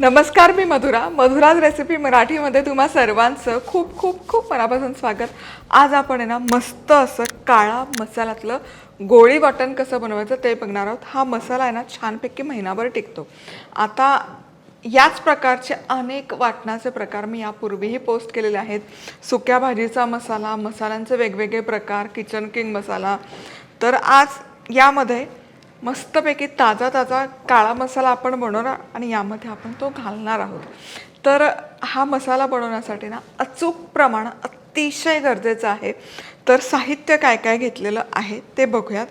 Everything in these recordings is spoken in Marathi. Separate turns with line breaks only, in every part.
नमस्कार मी मधुरा. मधुराज रेसिपी मराठीमध्ये तुम्हा सर्वांचं खूप खूप खूप मनापासून स्वागत. आज आपण आहे ना मस्त असं काळा मसाल्यातलं गोळी वाटण कसं बनवायचं ते बघणार आहोत. हा मसाला आहे ना छानपैकी महिनाभर टिकतो. आता याच प्रकारचे अनेक वाटणाचे प्रकार मी यापूर्वीही पोस्ट केलेले आहेत. सुक्या भाजीचा मसाला मसाल्यांचे वेगवेगळे प्रकार किचन किंग मसाला. तर आज यामध्ये मस्तपैकी ताजा ताजा काळा मसाला आपण बनवणार आणि यामध्ये आपण तो घालणार आहोत. तर हा मसाला बनवण्यासाठी ना अचूक प्रमाण अतिशय गरजेचं आहे. तर साहित्य काय काय घेतलेलं आहे ते बघूयात.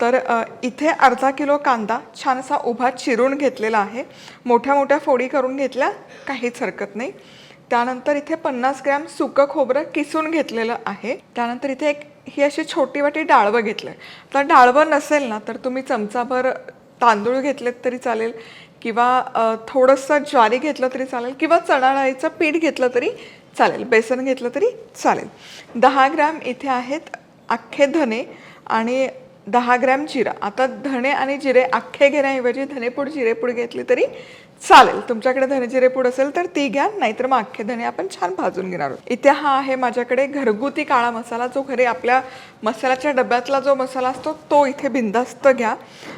तर इथे अर्धा किलो कांदा छानसा उभा चिरून घेतलेला आहे. मोठ्या मोठ्या फोडी करून घेतल्या काहीच हरकत नाही. त्यानंतर इथे पन्नास ग्रॅम सुकं खोबरं किसून घेतलेलं आहे. त्यानंतर इथे एक ही अशी छोटी वाटी डाळवं घेतलं आहे तर डाळवं नसेल ना तर तुम्ही चमचाभर तांदूळ घेतलेत तरी चालेल किंवा थोडंसं ज्वारी घेतलं तरी चालेल किंवा चणा डाळीचं पीठ घेतलं तरी चालेल बेसन घेतलं तरी चालेल. दहा ग्रॅम इथे आहेत अख्खे धने आणि दहा ग्रॅम जिरा. आता धणे आणि जिरे अख्खे घेण्याऐवजी धनेपूड जिरेपूड घेतली तरी चालेल. तुमच्याकडे धने जिरेपूड असेल तर ती घ्या नाहीतर मग अख्खे धणे आपण छान भाजून घेणार आहोत. इथे हा आहे माझ्याकडे घरगुती काळा मसाला जो घरी आपल्या मसाल्याच्या डब्यातला जो मसाला असतो तो इथे बिंदास्त घ्या.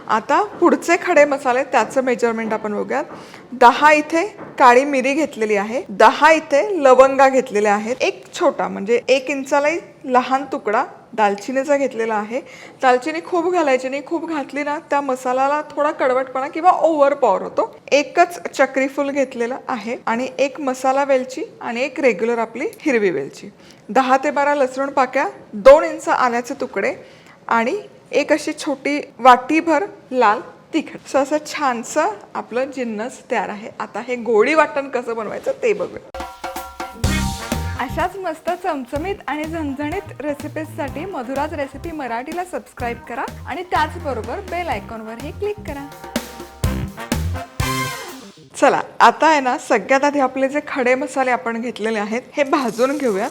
आता पुढचे खडे मसाले त्याचं मेजरमेंट आपण बघूयात. दहा इथे काळी मिरी घेतलेली आहे. दहा इथे लवंगा घेतलेल्या आहेत. एक छोटा म्हणजे एक इंचालाही लहान तुकडा दालचिनीचा घेतलेला आहे. दालचिनी खूप घालायची नाही खूप घातली ना त्या मसाल्याला थोडा कडवटपणा किंवा ओव्हर पॉवर होतो. एकच चक्रीफूल घेतलेलं आहे आणि एक मसाला वेलची आणि एक रेग्युलर आपली हिरवी वेलची. दहा ते बारा लसूण पाक्या दोन इंच आल्याचे तुकडे आणि एक अशी छोटी वाटीभर लाल तिखट. सो असं छानसं आपलं जिन्नस तयार आहे. आता हे गोळी वाटण कसं बनवायचं ते बघूया. अशाच मस्त चमचमीत आणि झणझणीत रेसिपीजसाठी मधुराज रेसिपी मराठीला सबस्क्राईब करा आणि त्याचबरोबर बेल आयकॉनवरही क्लिक करा. चला आता आहे ना सगळ्यात आधी आपले जे खडे मसाले आपण घेतलेले आहेत हे भाजून घेऊयात.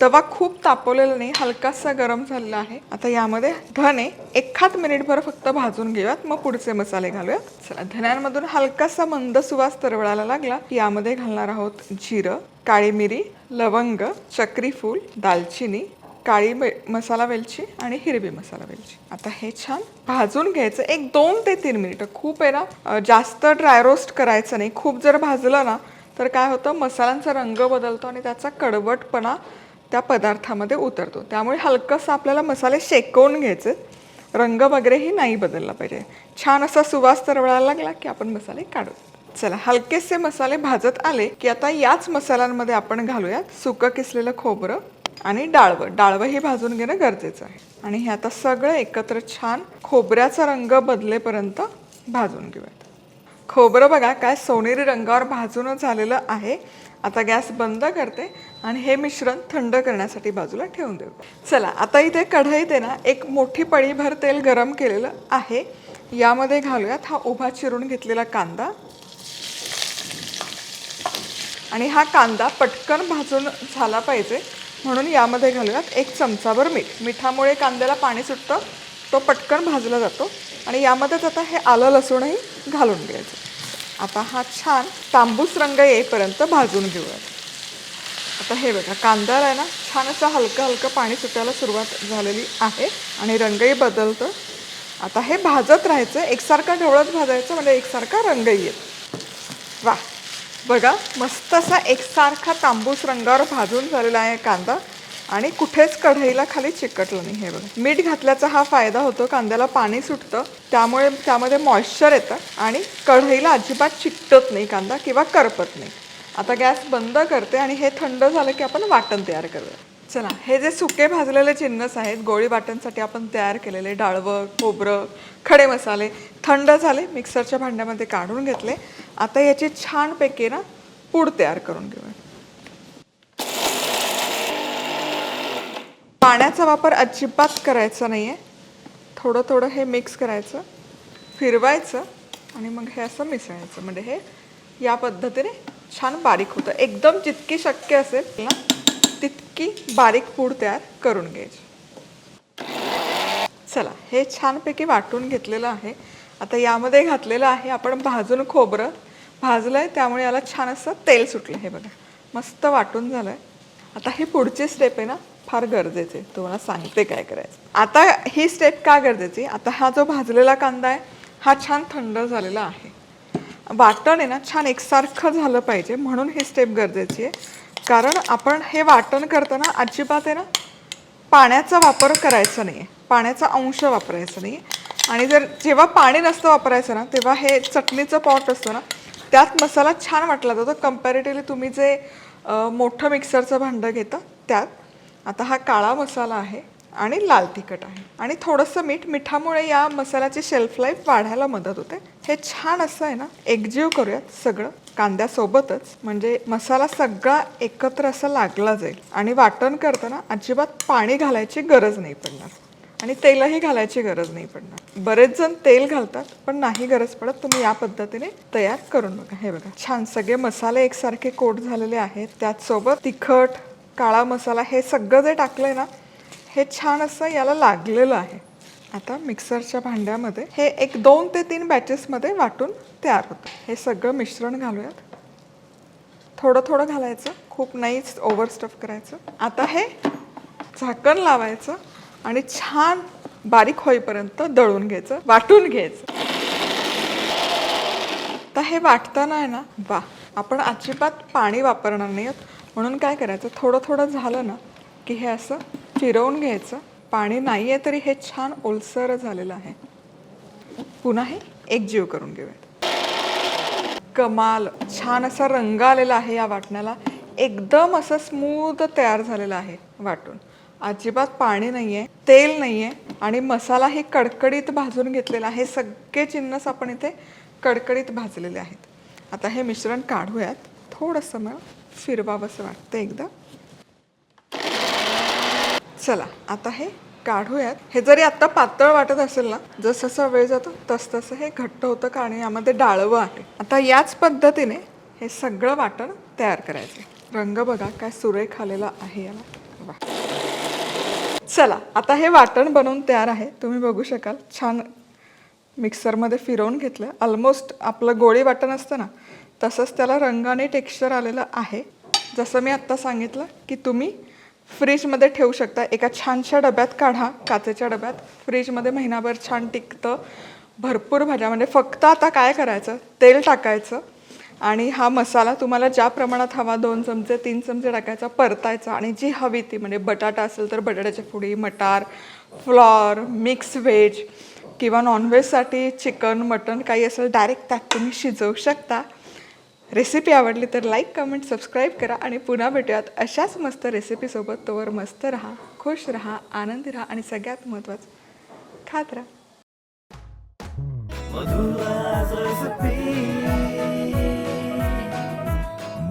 तवा खूप तापवलेला नाही हलकासा गरम झालेला आहे. आता यामध्ये धने एखाद मिनिटभर फक्त भाजून घेऊयात. मग पुढचे मसाले घालूयात. चला धन्यांमधून हलकासा मंद सुवास तरवळायला लागला. यामध्ये घालणार आहोत जिरं काळी मिरी लवंग चक्रीफूल दालचिनी काळी मे मसाला वेलची आणि हिरवी मसाला वेलची. आता हे छान भाजून घ्यायचं एक दोन ते तीन मिनिटं. खूप आहे ना जास्त ड्राय रोस्ट करायचं नाही. खूप जर भाजलं ना तर काय होतं मसाल्यांचा रंग बदलतो आणि त्याचा कडवटपणा त्या पदार्थामध्ये उतरतो. त्यामुळे हलकंसं आपल्याला मसाले शेकवून घ्यायचे. रंग वगैरेही नाही बदलला पाहिजे. छान असा सुवास तरवळायला लागला की आपण मसाले काढू. चला हलकेसे मसाले भाजत आले की आता याच मसाल्यांमध्ये आपण घालूयात सुकं किसलेलं खोबरं आणि डाळवं. डाळवं हे भाजून घेणं गरजेचं आहे. आणि हे आता सगळं एकत्र छान खोबऱ्याचा रंग बदलेपर्यंत भाजून घेऊयात. खोबरं बघा काय सोनेरी रंगावर भाजून झालेलं आहे. आता गॅस बंद करते आणि हे मिश्रण थंड करण्यासाठी बाजूला ठेवून देऊ. चला आता इथे कढईत आहे ना एक मोठी पळीभर तेल गरम केलेलं आहे. यामध्ये घालूयात हा उभा चिरून घेतलेला कांदा. आणि हा कांदा पटकन भाजून झाला पाहिजे. म्हणून यामध्ये घालूयात एक चमचाभर मीठ. मिठामुळे कांद्याला पाणी सुटतं तो पटकन भाजला जातो. आणि यामध्येच आता हे आलं लसूणही. घालून घ्यायचं. आता हा छान तांबूस रंग येईपर्यंत भाजून घेऊयात. आता हे बघा कांदा आहे ना छान असं हलकं हलकं पाणी सुटायला सुरुवात झालेली आहे आणि रंगही बदलतं. आता हे भाजत राहायचं एकसारखा ढवळत भाजायचं म्हणजे एकसारखा रंगही येत. वा बघा मस्त असा एकसारखा तांबूस रंगावर भाजून झालेला आहे कांदा. आणि कुठेच कढईला खाली चिकटलं नाही हे बघा. मीठ घातल्याचा हा फायदा होतो कांद्याला पाणी सुटतं त्यामुळे त्यामध्ये मॉइश्चर येतं आणि कढईला अजिबात चिकटत नाही कांदा किंवा करपत नाही. आता गॅस बंद करते आणि हे थंड झालं की आपण वाटण तयार करूया. चला हे जे सुके भाजलेले जिन्नस आहेत गोळी वाटणसाठी आपण तयार केलेले डाळवं खोबरं खडे मसाले थंड झाले मिक्सरच्या भांड्यामध्ये काढून घेतले. आता याची छानपैकी ना पूड तयार करून घेऊया. पाण्याचा वापर अजिबात करायचा नाही आहे थोडं थोडं हे मिक्स करायचं फिरवायचं आणि मग हे असं मिसळायचं. म्हणजे हे या पद्धतीने छान बारीक होतं. एकदम जितकी शक्य असेल ना तितकी बारीक पूड तयार करून घ्यायची. चला हे छानपैकी वाटून घेतलेलं आहे. आता यामध्ये घातलेलं आहे आपण भाजून खोबरं. भाजलंय त्यामुळे याला छान असं तेल सुटलं. हे बघा मस्त वाटून झालंय. आता हे पुढची स्टेप आहे ना फार गरजेचे. आहे तुम्हाला सांगते काय करायचं. आता ही स्टेप का गरजेची? आता हा जो भाजलेला कांदा आहे हा छान थंड झालेला आहे. वाटण आहे ना छान एकसारखं झालं पाहिजे म्हणून ही स्टेप गरजेची आहे. कारण आपण हे वाटण करताना अजिबात आहे ना पाण्याचा वापर करायचा नाही आहे पाण्याचा अंश वापरायचा नाही आणि जर जेव्हा पाणी नसतं वापरायचं ना तेव्हा हे चटणीचं पॉट असतं ना त्यात मसाला छान वाटला जातो. कम्पॅरेटिव्हली तुम्ही जे मोठं मिक्सरचं भांडं घेतं त्यात. आता हा काळा मसाला आहे आणि लाल तिखट आहे. आणि थोडंसं मीठ. मिठामुळे या मसाल्याची शेल्फ लाईफ वाढायला मदत होते. हे छान असं आहे ना एकजीव करूयात सगळं. कांद्यासोबतच. म्हणजे मसाला सगळा एकत्र असा लागला जाईल. आणि वाटण करताना अजिबात पाणी घालायची गरज नाही पडणार. आणि तेलही घालायची गरज नाही पडणार. बरेच जण तेल घालतात पण नाही गरज पडत. तुम्ही या पद्धतीने तयार करून बघा. हे बघा. छान. सगळे मसाले एकसारखे कोट झालेले आहेत. त्याचसोबत तिखट काळा मसाला हे सगळं जे टाकलंय ना हे छान असं याला लागलेलं आहे. आता मिक्सरच्या भांड्यामध्ये हे एक दोन ते तीन बॅचेसमध्ये वाटून तयार होतं. हे सगळं मिश्रण घालूयात. थोडं थोडं घालायचं. खूप नाहीच ओव्हर स्टफ करायचं. आता हे झाकण लावायचं. आणि छान बारीक होईपर्यंत दळून घ्यायचं वाटून घ्यायचं. तर हे वाटताना आहे ना वा आपण अजिबात पाणी वापरणार नाही आहोत. म्हणून काय करायचं थोडं थोडं झालं ना की हे असं फिरवून घ्यायचं. पाणी नाही आहे तरी हे छान ओलसर झालेलं आहे. पुन्हा हे एकजीव करून घेऊयात. कमाल छान असा रंग आलेला आहे या वाटण्याला. एकदम असं स्मूथ तयार झालेलं आहे वाटून. अजिबात पाणी नाही आहे तेल नाही आहे आणि मसालाही कडकडीत भाजून घेतलेला आहे. सगळे चिन्नस आपण इथे कडकडीत भाजलेले आहेत. आता हे मिश्रण काढूयात. थोडंसं मग फिरवावंसं वाटतं एकदा. चला आता हे काढूयात. हे जरी आता पातळ वाटत असेल ना जसं जसा वेळ जातो तसतसं हे घट्ट होतं कारण यामध्ये डाळवं आहे. आता याच पद्धतीने हे सगळं वाटण तयार करायचं रंग बघा काय सुरेख आलेला आहे याला. वा. चला आता हे वाटण बनवून तयार आहे. तुम्ही बघू शकाल. छान मिक्सरमध्ये फिरवून घेतलं. ऑलमोस्ट आपलं गोळी वाटण असतं ना तसंच त्याला रंगाने टेक्स्चर आलेलं आहे. जसं मी आत्ता सांगितलं की तुम्ही फ्रीजमध्ये ठेवू शकता. एका छानशा डब्यात काढा काचेच्या डब्यात. फ्रीजमध्ये महिनाभर छान टिकतं. भरपूर भाज्या म्हणजे फक्त आता काय करायचं? तेल टाकायचं. आणि हा मसाला तुम्हाला ज्या प्रमाणात हवा दोन चमचे तीन चमचे टाकायचा परतायचा आणि जी हवी ती म्हणजे बटाटा असेल तर बटाट्याची फुडी मटार फ्लॉर मिक्स व्हेज किंवा नॉनव्हेजसाठी चिकन मटन काही असेल डायरेक्ट त्यात तुम्ही शिजवू शकता. रेसिपी आवडली तर लाईक कमेंट सबस्क्राईब करा आणि पुन्हा भेटूयात अशाच मस्त रेसिपीसोबत तोवर मस्त राहा खुश राहा आनंदी राहा आणि सगळ्यात महत्त्वाचं खात राहा.